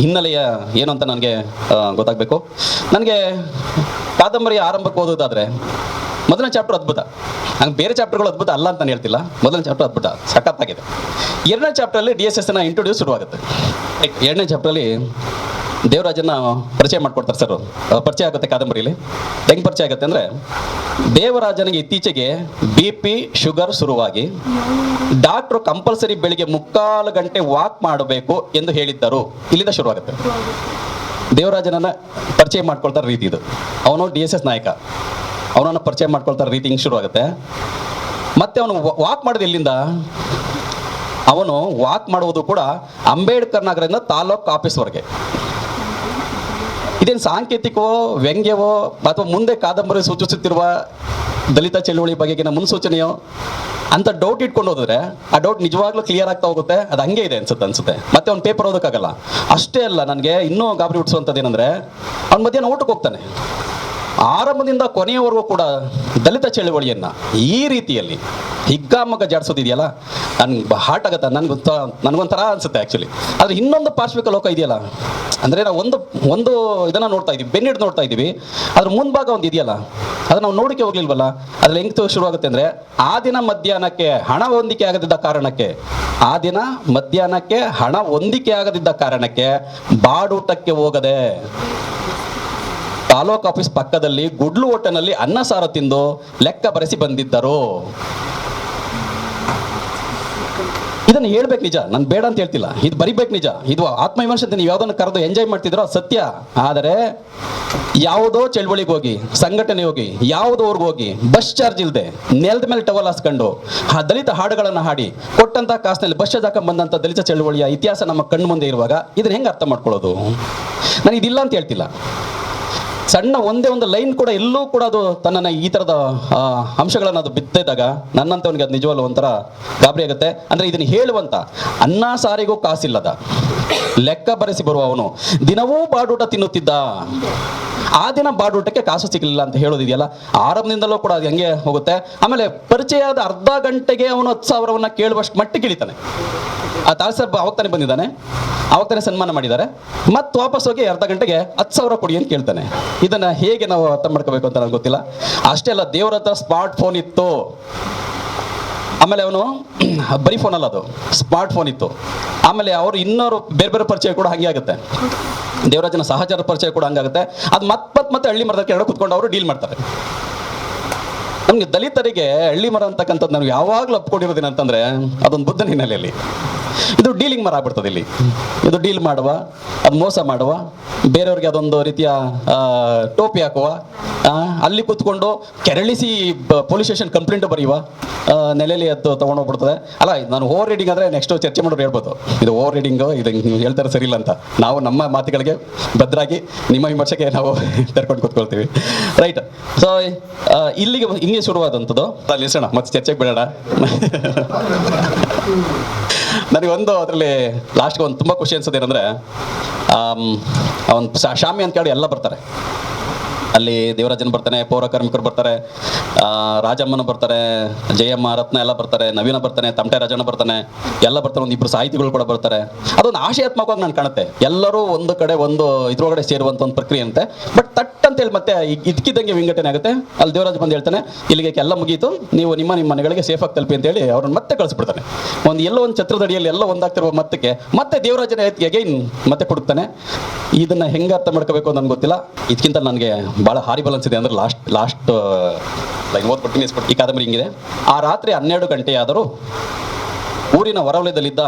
ಹಿನ್ನೆಲೆಯ ಏನು ಅಂತ ನನಗೆ ಗೊತ್ತಾಗಬೇಕು. ನನಗೆ ಕಾದಂಬರಿಯ ಆರಂಭಕ್ಕೆ ಓದೋದಾದ್ರೆ ಮೊದಲನೇ ಚಾಪ್ಟರ್ ಅದ್ಭುತ. ನಂಗೆ ಬೇರೆ ಚಾಪ್ಟರ್ಗಳು ಅದ್ಭುತ ಅಲ್ಲ ಅಂತ ಹೇಳ್ತಿಲ್ಲ. ಮೊದಲ ಚಾಪ್ಟರ್ ಅದ್ಭುತ, ಸಖತ್ತಾಗಿದೆ. ಎರಡನೇ ಚಾಪ್ಟರಲ್ಲಿ ಡಿ ಎಸ್ ಎಸ್ ಅನ್ನ ಇಂಟ್ರೊಡ್ಯೂಸ್ ಶುರುವಾಗುತ್ತೆ. ಎರಡನೇ ಚಾಪ್ಟರಲ್ಲಿ ದೇವರಾಜನ್ನ ಪರಿಚಯ ಮಾಡ್ಕೊಡ್ತಾರೆ ಸರ್ ಪರಿಚಯ ಆಗುತ್ತೆ ಕಾದಂಬರಿಲಿ. ಹೆಂಗ್ ಪರಿಚಯ ಆಗುತ್ತೆ ಅಂದ್ರೆ, ದೇವರಾಜನಿಗೆ ಇತ್ತೀಚೆಗೆ ಬಿ ಪಿ ಶುಗರ್ ಶುರುವಾಗಿ ಡಾಕ್ಟ್ರು ಕಂಪಲ್ಸರಿ ಬೆಳಿಗ್ಗೆ ಮುಕ್ಕಾಲು ಗಂಟೆ ವಾಕ್ ಮಾಡಬೇಕು ಎಂದು ಹೇಳಿದ್ದರು. ಇಲ್ಲಿಂದ ಶುರುವಾಗುತ್ತೆ. ದೇವರಾಜನನ್ನ ಪರಿಚಯ ಮಾಡ್ಕೊಳ್ತಾರೆ ರೀತಿ ಇದು. ಅವನು ಡಿ ಎಸ್ ಎಸ್ ನಾಯಕ. ಅವನನ್ನು ಪರಿಚಯ ಮಾಡ್ಕೊಳ್ತಾರೆ ರೀತಿ ಹಿಂಗೆ ಶುರುವಾಗುತ್ತೆ ಮತ್ತೆ ಅವನು ವಾಕ್ ಮಾಡಿದ ಇಲ್ಲಿಂದ ಅವನು ವಾಕ್ ಮಾಡುವುದು ಕೂಡ ಅಂಬೇಡ್ಕರ್ ನಗರದಿಂದ ತಾಲೂಕ್ ಆಫೀಸ್ವರೆಗೆ ಇದೇನು ಸಾಂಕೇತಿಕವೋ, ವ್ಯಂಗ್ಯವೋ, ಅಥವಾ ಮುಂದೆ ಕಾದಂಬರಿ ಸೂಚಿಸುತ್ತಿರುವ ದಲಿತ ಚಳುವಳಿ ಬಗೆಗಿನ ಮುನ್ಸೂಚನೆಯೋ, ಅಂತ ಡೌಟ್ ಇಟ್ಕೊಂಡು ಹೋದ್ರೆ, ಆ ಡೌಟ್ ನಿಜವಾಗ್ಲೂ ಕ್ಲಿಯರ್ ಆಗ್ತಾ ಹೋಗುತ್ತೆ, ಅದು ಹಂಗೆ ಇದೆ ಅನ್ಸುತ್ತೆ ಅನ್ಸುತ್ತೆ. ಮತ್ತೆ ಅವ್ನು ಪೇಪರ್ ಓದೋಕ್ಕಾಗಲ್ಲ. ಅಷ್ಟೇ ಅಲ್ಲ, ನನಗೆ ಇನ್ನೂ ಗಾಬರಿ ಹುಟ್ಟಿಸುವಂಥದ್ದು ಏನಂದ್ರೆ, ಅವ್ನು ಮಧ್ಯಾಹ್ನ ಊಟಕ್ಕೆ ಹೋಗ್ತಾನೆ. ಆರಂಭದಿಂದ ಕೊನೆಯವರೆಗೂ ಕೂಡ ದಲಿತ ಚಳುವಳಿಯನ್ನ ಈ ರೀತಿಯಲ್ಲಿ ಹಿಗ್ಗಾಮಗ ಜಾಡಿಸೋದಿದೆಯಲ್ಲ? ನನ್ಗೆ ಹಾರ್ಟ್ ಆಗತ್ತೆ ನನ್ಗೊಂಥ ನನಗೊಂಥರ ಅನ್ಸುತ್ತೆ ಆ್ಯಕ್ಚುಲಿ ಆದರೆ ಇನ್ನೊಂದು ಪಾರ್ಶ್ವಿಕ ಲೋಕ ಇದೆಯಲ್ಲ? ಅಂದರೆ ನಾವು ಒಂದು ಒಂದು ಇದನ್ನ ನೋಡ್ತಾ ಇದ್ದೀವಿ, ಬೆನ್ನಿಡ್ ನೋಡ್ತಾ ಇದ್ದೀವಿ. ಅದ್ರ ಮುಂಭಾಗ ಒಂದು ಇದೆಯಲ್ಲ? ಅದನ್ನ ನಾವು ನೋಡಿಕೆ ಹೋಗ್ಲಿಲ್ವಲ್ಲ? ಅದ್ರಲ್ಲಿ ಹೆಂಗೆ ಶುರುವಾಗುತ್ತೆ ಅಂದ್ರೆ ಆ ದಿನ ಮಧ್ಯಾಹ್ನಕ್ಕೆ ಹಣ ಹೊಂದಿಕೆ ಆಗದಿದ್ದ ಕಾರಣಕ್ಕೆ, ಆ ದಿನ ಮಧ್ಯಾಹ್ನಕ್ಕೆ ಹಣ ಹೊಂದಿಕೆ ಆಗದಿದ್ದ ಕಾರಣಕ್ಕೆ ಬಾಡೂಟಕ್ಕೆ ಹೋಗದೆ ತಾಲೂಕ್ ಆಫೀಸ್ ಪಕ್ಕದಲ್ಲಿ ಗುಡ್ಲು ಹೋಟೆಲ್ನಲ್ಲಿ ಅನ್ನ ಸಾರು ತಿಂದು ಲೆಕ್ಕ ಬರೆಸಿ ಬಂದಿದ್ದರು. ಇದನ್ನು ಹೇಳ್ಬೇಕು ನಿಜ, ನಾನು ಬೇಡ ಅಂತ ಹೇಳ್ತಿಲ್ಲ. ಇದು ಬರಿಬೇಕು ನಿಜ. ಇದು ಆತ್ಮವಿಮರ್ಶೆ ನೀವು ಯಾವುದನ್ನು ಕರೆದು ಎಂಜಾಯ್ ಮಾಡ್ತಿದ್ರೋ ಸತ್ಯ. ಆದರೆ ಯಾವುದೋ ಚಳವಳಿಗೆ ಹೋಗಿ ಸಂಘಟನೆ ಹೋಗಿ, ಯಾವುದೋ ಊರಿಗೆ ಹೋಗಿ ಬಸ್ ಚಾರ್ಜ್ ಇಲ್ಲದೆ ನೆಲದ ಮೇಲೆ ಟವಲ್ ಹಾಸ್ಕೊಂಡು, ಆ ದಲಿತ ಹಾಡುಗಳನ್ನು ಹಾಡಿ, ಕೊಟ್ಟಂತ ಕಾಸಿನಲ್ಲಿ ಬಸ್ ಚಾರ್ಜ್ ಹಾಕೊಂಡು ಬಂದಂತ ದಲಿತ ಚಳವಳಿಯ ಇತಿಹಾಸ ನಮ್ಮ ಕಣ್ಣು ಮುಂದೆ ಇರುವಾಗ ಇದನ್ನ ಹೆಂಗೆ ಅರ್ಥ ಮಾಡ್ಕೊಳ್ಳೋದು? ನಾನು ಇದಿಲ್ಲ ಅಂತ ಹೇಳ್ತಿಲ್ಲ. ಸಣ್ಣ ಒಂದೇ ಒಂದು ಲೈನ್ ಕೂಡ ಎಲ್ಲೂ ಕೂಡ ಅದು ತನ್ನ ಈ ಥರದ ಆ, ಅಂಶಗಳನ್ನು ಅದು ಬಿತ್ತಿದಾಗ ನನ್ನಂತವನಿಗೆ ಅದು ನಿಜವಲ್ಲ ಒಂಥರ ಗಾಬರಿ ಆಗುತ್ತೆ. ಅಂದರೆ ಇದನ್ನು ಹೇಳುವಂತ ಅನ್ನ ಸಾರಿಗೂ ಕಾಸಿಲ್ಲದ. ಲೆಕ್ಕ ಬರೆಸಿ ಬರುವ ಅವನು. ದಿನವೂ ಬಾಡೂಟ ತಿನ್ನುತ್ತಿದ್ದ. ಆ ದಿನ ಬಾಡೂಟಕ್ಕೆ ಕಾಸು ಸಿಗಲಿಲ್ಲ ಅಂತ ಹೇಳೋದಿದೆಯಲ್ಲ? ಆರಂಭದಿಂದಲೂ ಕೂಡ ಅದು ಹೆಂಗೆ ಹೋಗುತ್ತೆ. ಆಮೇಲೆ ಪರಿಚಯ ಆದ ಅರ್ಧ ಗಂಟೆಗೆ ಅವನು ಹತ್ತು ಸಾವಿರವನ್ನ ಕೇಳುವಷ್ಟು ಮಟ್ಟಿಗೆ ಇಳಿತಾನೆ. ಆ ತಾಲ್ ಅವಾಗ್ತಾನೆ ಅವಾಗ ತಾನೇ ಬಂದಿದ್ದಾನೆ. ಅವಾಗ್ತಾನೆ ತಾನೇ ಸನ್ಮಾನ ಮಾಡಿದ್ದಾರೆ. ಮತ್ತೆ ವಾಪಸ್ ಹೋಗಿ ಅರ್ಧ ಗಂಟೆಗೆ ಹತ್ತು ಸಾವಿರ ಕೊಡಿ ಅಂತ ಕೇಳ್ತಾನೆ. ಇದನ್ನ ಹೇಗೆ ನಾವು ಅರ್ಥ ಮಾಡ್ಕೋಬೇಕು ಅಂತ ನನಗೆ ಗೊತ್ತಿಲ್ಲ. ಅಷ್ಟೇ ಅಲ್ಲ, ದೇವ್ರ ಹತ್ರ ಸ್ಮಾರ್ಟ್ ಫೋನ್ ಇತ್ತು. ಆಮೇಲೆ ಅವನು ಬರೀ ಅಲ್ಲ ಅದು ಸ್ಮಾರ್ಟ್ ಫೋನ್ ಇತ್ತು. ಆಮೇಲೆ ಅವರು ಇನ್ನೋರು ಬೇರೆ ಬೇರೆ ಪರಿಚಯ ಕೂಡ ಹಾಗೆ ಆಗುತ್ತೆ. ದೇವರಾಜನ ಸಹಚರ ಪರಿಚಯ ಕೂಡ ಹಂಗಾಗುತ್ತೆ ಅದು ಮತ್ತೆ ಮತ್ತೆ ಹಳ್ಳಿ ಮರದ ಕೆಳಗೆ ಕುತ್ಕೊಂಡು ಅವರು ಡೀಲ್ ಮಾಡ್ತಾರೆ. ನಮಗೆ ದಲಿತರಿಗೆ ಹಳ್ಳಿ ಮರ ಅಂತಕ್ಕಂಥದ್ದು ನಾವು ಯಾವಾಗಲೂ ಒಪ್ಕೊಂಡಿರೋದೇನು ಅಂತಂದ್ರೆ ಅದೊಂದು ಬುದ್ಧನ ಹಿನ್ನೆಲೆಯಲ್ಲಿ. ಇದು ಡೀಲಿಂಗ್ ಮರ ಆಗ್ಬಿಡ್ತದೆ ಇಲ್ಲಿ. ಇದು ಡೀಲ್ ಮಾಡುವ, ಅದು ಮೋಸ ಮಾಡುವ, ಬೇರೆಯವ್ರಿಗೆ ಅದೊಂದು ರೀತಿಯ ಟೋಪಿ ಹಾಕುವ ಅಲ್ಲಿ ಕೂತ್ಕೊಂಡು ಕೆರಳಿಸಿ ಪೊಲೀಸ್ ಸ್ಟೇಷನ್ ಕಂಪ್ಲೇಂಟ್ ಬರೆಯುವ ನೆಲೆಯಲ್ಲಿ ಅದು ತಗೊಂಡೋಗ್ಬಿಡ್ತದೆ. ಅಲ್ಲ ನಾನು ಓವರ್ ರೀಡಿಂಗ್ ಆದರೆ ನೆಕ್ಸ್ಟ್ ಚರ್ಚೆ ಮಾಡೋರು ಹೇಳ್ಬೋದು. ಇದು ಓವರ್ ರೀಡಿಂಗ್ ಇದು ಹೇಳ್ತಾರೆ ಸರಿ ಇಲ್ಲ ಅಂತ. ನಾವು ನಮ್ಮ ಮಾತುಗಳಿಗೆ ಭದ್ರಾಗಿ ನಿಮ್ಮ ವಿಮರ್ಶೆಗೆ ನಾವು ತರ್ಕೊಂಡು ಕೂತ್ಕೊಳ್ತೀವಿ. ರೈಟ್ ಸೊ ಇಲ್ಲಿಗೆ ಶುರುವಾದಂಥದ್ದು ಅಲ್ಲಿ ನಿಲ್ಸೋಣ ಮತ್ತೆ ಚರ್ಚೆಗೆ ಬಿಡೋಣ ಒಂದು ಅದರಲ್ಲಿ ಲಾಸ್ಟ್ಗೆ ಒಂದು ತುಂಬ ಖುಷಿ ಅನ್ಸೋದೇನಂದ್ರೆ ಶಾಮಿ ಅಂತ ಕೇಳಿ ಎಲ್ಲ ಬರ್ತಾರೆ. ಅಲ್ಲಿ ದೇವರಾಜನ್ ಬರ್ತಾನೆ ಪೌರ ಕಾರ್ಮಿಕರು ಬರ್ತಾರೆ ರಾಜಮ್ಮನ ಬರ್ತಾರೆ, ಜಯಮ್ಮ, ರತ್ನ ಎಲ್ಲ ಬರ್ತಾರೆ, ನವೀನ ಬರ್ತಾನೆ, ತಮಟೆ ರಾಜಣ್ಣ ಬರ್ತಾನೆ, ಎಲ್ಲ ಬರ್ತಾರೆ ಒಂದು ಇಬ್ಬರು ಸಾಹಿತಿಗಳು ಕೂಡ ಬರ್ತಾರೆ. ಅದೊಂದು ಆಶಯಾತ್ಮಕವಾಗಿ ನಾನು ಕಾಣುತ್ತೆ. ಎಲ್ಲರೂ ಒಂದು ಕಡೆ ಒಂದು ಇದ್ರೊಳಗಡೆ ಸೇರುವಂತ ಒಂದು ಪ್ರಕ್ರಿಯೆ ಅಂತೆ. ಬಟ್ ತಟ್ ಅಂತೇಳಿ ಮತ್ತೆ ಇದ್- ಇದ್ಕಿದ್ದಂಗೆ ವಿಂಗಡಣೆ ಆಗುತ್ತೆ. ಅಲ್ಲಿ ದೇವರಾಜ್ ಬಂದು ಹೇಳ್ತಾನೆ, ಇಲ್ಲಿಗೆ ಎಲ್ಲ ಮುಗೀತು, ನೀವು ನಿಮ್ಮ ನಿಮ್ಮ ಮನೆಗಳಿಗೆ ಸೇಫಾಗಿ ತಲುಪಿ ಅಂತೇಳಿ ಅವ್ರನ್ನ ಮತ್ತೆ ಕಳಿಸ್ಬಿಡ್ತಾನೆ. ಒಂದು ಎಲ್ಲೋ ಒಂದು ಛತ್ರದಡಿಯಲ್ಲಿ ಎಲ್ಲ ಒಂದಾಗ್ತಿರುವ ಮತ್ತಕ್ಕೆ ಮತ್ತೆ ದೇವರಾಜನ ಎಗೈನ್ ಮತ್ತೆ ಕೊಡುತ್ತಾನೆ ಇದನ್ನ ಹೆಂಗೆ ಅರ್ಥ ಮಾಡ್ಕೋಬೇಕು ನನಗೆ ಗೊತ್ತಿಲ್ಲ. ಇದಕ್ಕಿಂತ ನನಗೆ ಭಾಳ ಹಾರಿಬಲ್ ಅನ್ಸಿದೆ ಅಂದ್ರೆ ಲಾಸ್ಟ್ ಲಾಸ್ಟ್ ಲೈಕ್ ಲೈನ್ ಪಟ್ಟಿ ಈ ಕಾದಂಬರಿ ಹಿಂಗಿದೆ. ಆ ರಾತ್ರಿ ಹನ್ನೆರಡು ಗಂಟೆಯಾದರೂ ಊರಿನ ಹೊರವಲಯದಲ್ಲಿದ್ದ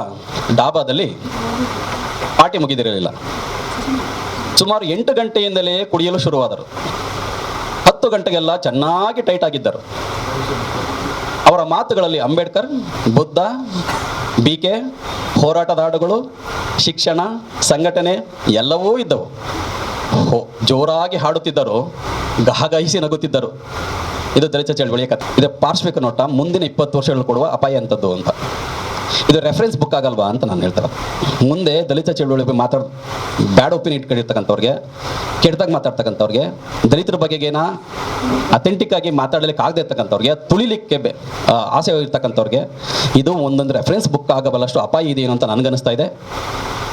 ಡಾಬಾದಲ್ಲಿ ಪಾರ್ಟಿ ಮುಗಿದಿರಲಿಲ್ಲ. ಸುಮಾರು ಎಂಟು ಗಂಟೆಯಿಂದಲೇ ಕುಡಿಯಲು ಶುರುವಾದರು. ಹತ್ತು ಗಂಟೆಗೆಲ್ಲ ಚೆನ್ನಾಗಿ ಟೈಟ್ ಆಗಿದ್ದರು. ಅವರ ಮಾತುಗಳಲ್ಲಿ ಅಂಬೇಡ್ಕರ್, ಬುದ್ಧ, ಬಿ ಕೆ, ಹೋರಾಟದ ಹಾಡುಗಳು, ಶಿಕ್ಷಣ, ಸಂಘಟನೆ ಎಲ್ಲವೂ ಇದ್ದವು. ಜೋರಾಗಿ ಹಾಡುತ್ತಿದ್ದರು ಗಹಗಹಿಸಿ ನಗುತ್ತಿದ್ದರು. ಇದು ದಲಿತ ಚಳವಳಿಯ ಕಥೆ. ಇದು ಪಾರ್ಶ್ವಿಕ ನೋಟ, ಮುಂದಿನ ಇಪ್ಪತ್ತು ವರ್ಷಗಳು ಕೊಡುವ ಅಪಾಯ ಅಂತದ್ದು ಅಂತ. ಇದು ರೆಫರೆನ್ಸ್ ಬುಕ್ ಆಗಲ್ವಾ ಅಂತ ನಾನು ಹೇಳ್ತಾರೆ ಮುಂದೆ ದಲಿತ ಚಳವಳಿ ಮಾತಾಡ್ ಬ್ಯಾಡ್ ಒಪಿನಿಯನ್ ಇಟ್ಕೊಂಡಿರ್ತಕ್ಕಂಥವ್ರಿಗೆ, ಕೆಟ್ಟದಾಗ ಮಾತಾಡ್ತಕ್ಕಂಥವ್ರಿಗೆ, ದಲಿತರ ಬಗೆಗೇನ ಅಥೆಂಟಿಕ್ ಆಗಿ ಮಾತಾಡಲಿಕ್ಕೆ ಆಗದೆ ಇರ್ತಕ್ಕಂಥವ್ರಿಗೆ, ತುಳಿಲಿಕ್ಕೆ ಆಸೆ ಇರ್ತಕ್ಕಂಥವ್ರಿಗೆ, ಇದು ಒಂದೊಂದು ರೆಫರೆನ್ಸ್ ಬುಕ್ ಆಗಬಲ್ಲಷ್ಟು ಅಪಾಯ ಇದೇನೋ ಅಂತ ನನಗನ್ನಿಸ್ತಾ ಇದೆ.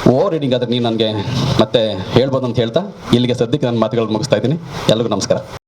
ಓವರ್ ರೀಡಿಂಗ್ ಆದರೆ ನೀವು ನನಗೆ ಮತ್ತೆ ಹೇಳ್ಬೋದು ಅಂತ ಹೇಳ್ತಾ ಇಲ್ಲಿಗೆ ಸದ್ಯಕ್ಕೆ ನನ್ನ ಮಾತುಗಳು ಮುಗಿಸ್ತಾ ಇದ್ದೀನಿ. ಎಲ್ಲರಿಗೂ ನಮಸ್ಕಾರ.